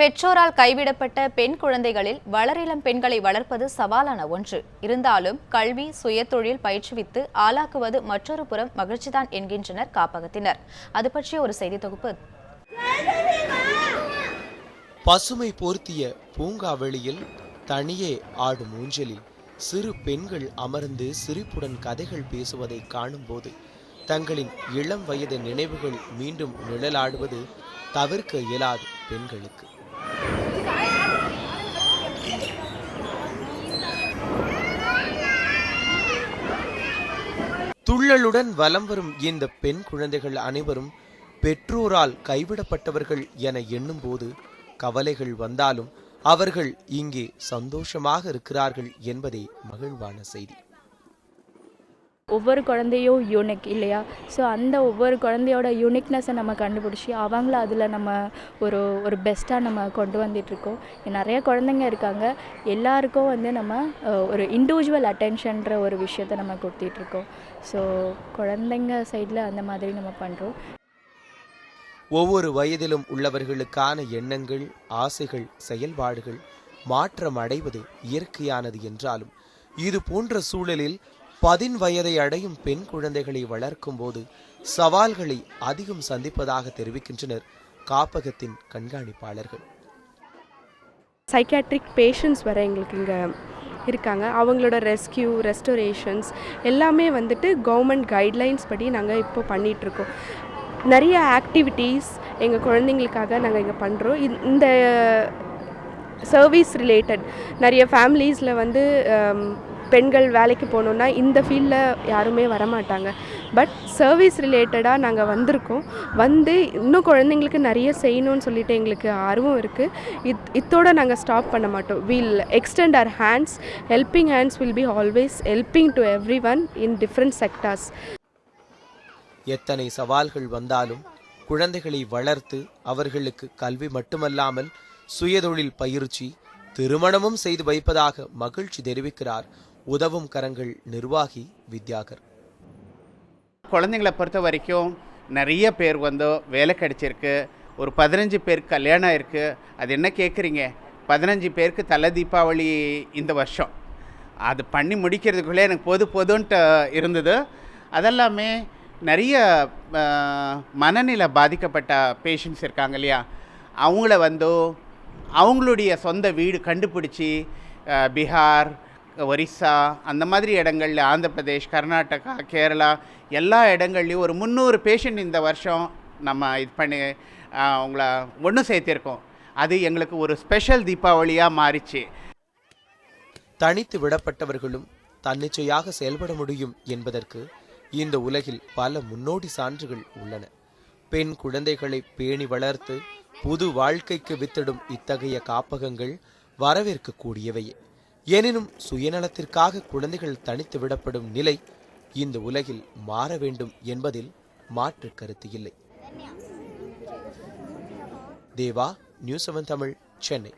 பெற்றோரால் கைவிடப்பட்ட பெண் குழந்தைகளில் வளரிளம் பெண்களை வளர்ப்பது சவாலான ஒன்று. இருந்தாலும் கல்வி சுயதொழில் பயிற்றுவித்து ஆளாக்குவது மற்றொரு புறம் மகிழ்ச்சிதான் என்கின்றனர் காப்பகத்தினர். அது பற்றிய ஒரு செய்தி தொகுப்பு. பசுமை போர்த்திய பூங்காவெளியில் தனியே ஆடும் ஊஞ்சலில் சிறு பெண்கள் அமர்ந்து சிரிப்புடன் கதைகள் பேசுவதை காணும்போது தங்களின் இளம் வயது நினைவுகள் மீண்டும் நிழலாடுவது தவிர்க்க இயலாது பெண்களுக்கு. துள்ளலுடன் வலம் வரும் இந்த பெண் குழந்தைகள் அனைவரும் பெற்றோரால் கைவிடப்பட்டவர்கள் என எண்ணும்போது கவலைகள் வந்தாலும் அவர்கள் இங்கே சந்தோஷமாக இருக்கிறார்கள் என்பதே மகிழ்வான செய்தி. ஒவ்வொரு குழந்தையும் யூனிக் இல்லையா? ஸோ அந்த ஒவ்வொரு குழந்தையோட யூனிக்னஸை நம்ம கண்டுபிடிச்சி அவங்கள அதில் நம்ம ஒரு ஒரு பெஸ்ட்டாக நம்ம கொண்டு வந்துட்டுருக்கோம். நிறைய குழந்தைங்க இருக்காங்க. எல்லாருக்கும் வந்து நம்ம ஒரு இண்டிவிஜுவல் அட்டென்ஷன்ற ஒரு விஷயத்தை நம்ம கொடுத்துட்ருக்கோம் ஸோ குழந்தைங்க சைடில் அந்த மாதிரி நம்ம பண்ணுறோம் ஒவ்வொரு வயதிலும் உள்ளவர்களுக்கான எண்ணங்கள் ஆசைகள் செயல்பாடுகள் மாற்றம் அடைவது இயற்கையானது என்றாலும் இது போன்ற சூழலில் பதின் வயதை அடையும் பெண் குழந்தைகளை வளர்க்கும் போது சவால்களை அதிகம் சந்திப்பதாக தெரிவிக்கின்றனர் காப்பகத்தின் கண்காணிப்பாளர்கள். சைக்காட்ரிக் பேஷண்ட்ஸ் வர எங்களுக்கு இங்கே இருக்காங்க. அவங்களோட ரெஸ்கியூ ரெஸ்டோரேஷன்ஸ் எல்லாமே வந்துட்டு கவர்மெண்ட் கைட்லைன்ஸ் படி நாங்கள் இப்போ பண்ணிகிட்ருக்கோம் நிறைய ஆக்டிவிட்டீஸ் எங்கள் குழந்தைங்களுக்காக நாங்கள் இங்கே பண்ணுறோம் இந்த சர்வீஸ் ரிலேட்டட் நிறைய ஃபேமிலிஸில் வந்து um, பெண்கள் வேலைக்கு போகணுன்னா இந்த ஃபீல்டில் யாருமே வரமாட்டாங்க. பட் சர்வீஸ் ரிலேட்டடாக நாங்கள் வந்திருக்கோம். வந்து இன்னும் குழந்தைங்களுக்கு நிறைய செய்யணும்னு சொல்லிட்டு எங்களுக்கு ஆர்வம் இருக்குது இத் இத்தோடு நாங்கள் ஸ்டாப் பண்ண மாட்டோம். We'll extend our hands helping hands will be always helping to every one in different sectors எத்தனை சவால்கள் வந்தாலும் குழந்தைகளை வளர்த்து அவர்களுக்கு கல்வி மட்டுமல்லாமல் சுயதொழில் பயிற்சி திருமணமும் செய்து வைப்பதாக மகிழ்ச்சி தெரிவிக்கிறார் உதவும் கரங்கள் நிர்வாகி வித்யாகர். குழந்தைங்களை பொறுத்த வரைக்கும் நிறைய பேர் வந்து வேலை கிடைச்சிருக்கு. ஒரு பதினஞ்சு பேருக்கு கல்யாணம் இருக்குது அது என்ன கேட்குறீங்க பதினஞ்சு பேருக்கு தலை தீபாவளி இந்த வருஷம். அது பண்ணி முடிக்கிறதுக்குள்ளே எனக்கு பொது பொதுன்ட்டு இருந்தது. அதெல்லாமே நிறைய மனநிலை பாதிக்கப்பட்ட பேஷண்ட்ஸ் இருக்காங்க இல்லையா? அவங்கள வந்து அவங்களுடைய சொந்த வீடு கண்டுபிடிச்சி பீகார் ஒரிஸ்ஸா அந்த மாதிரி இடங்கள்ல ஆந்திர பிரதேஷ் கர்நாடகா கேரளா எல்லா இடங்கள்லையும் ஒரு முந்நூறு பேஷண்ட் இந்த வருஷம் நம்ம இது பண்ணி உங்களை அவங்கள ஒன்று சேர்த்திருக்கோம். அது எங்களுக்கு ஒரு ஸ்பெஷல் தீபாவளியாக மாறிச்சு. தனித்து விடப்பட்டவர்களும் தன்னிச்சையாக செயல்பட முடியும் என்பதற்கு இந்த உலகில் பல முன்னோடி சான்றுகள் உள்ளன. பெண் குழந்தைகளை பேணி வளர்த்து புது வாழ்க்கைக்கு வித்திடும் இத்தகைய காப்பகங்கள் வரவேற்கக்கூடியவையே. எனினும் சுயநலத்திற்காக குழந்தைகள் தனித்து விடப்படும் நிலை இந்த உலகில் மாற வேண்டும் என்பதில் மாற்று கருத்து இல்லை. Deva news seven Tamil Chennai.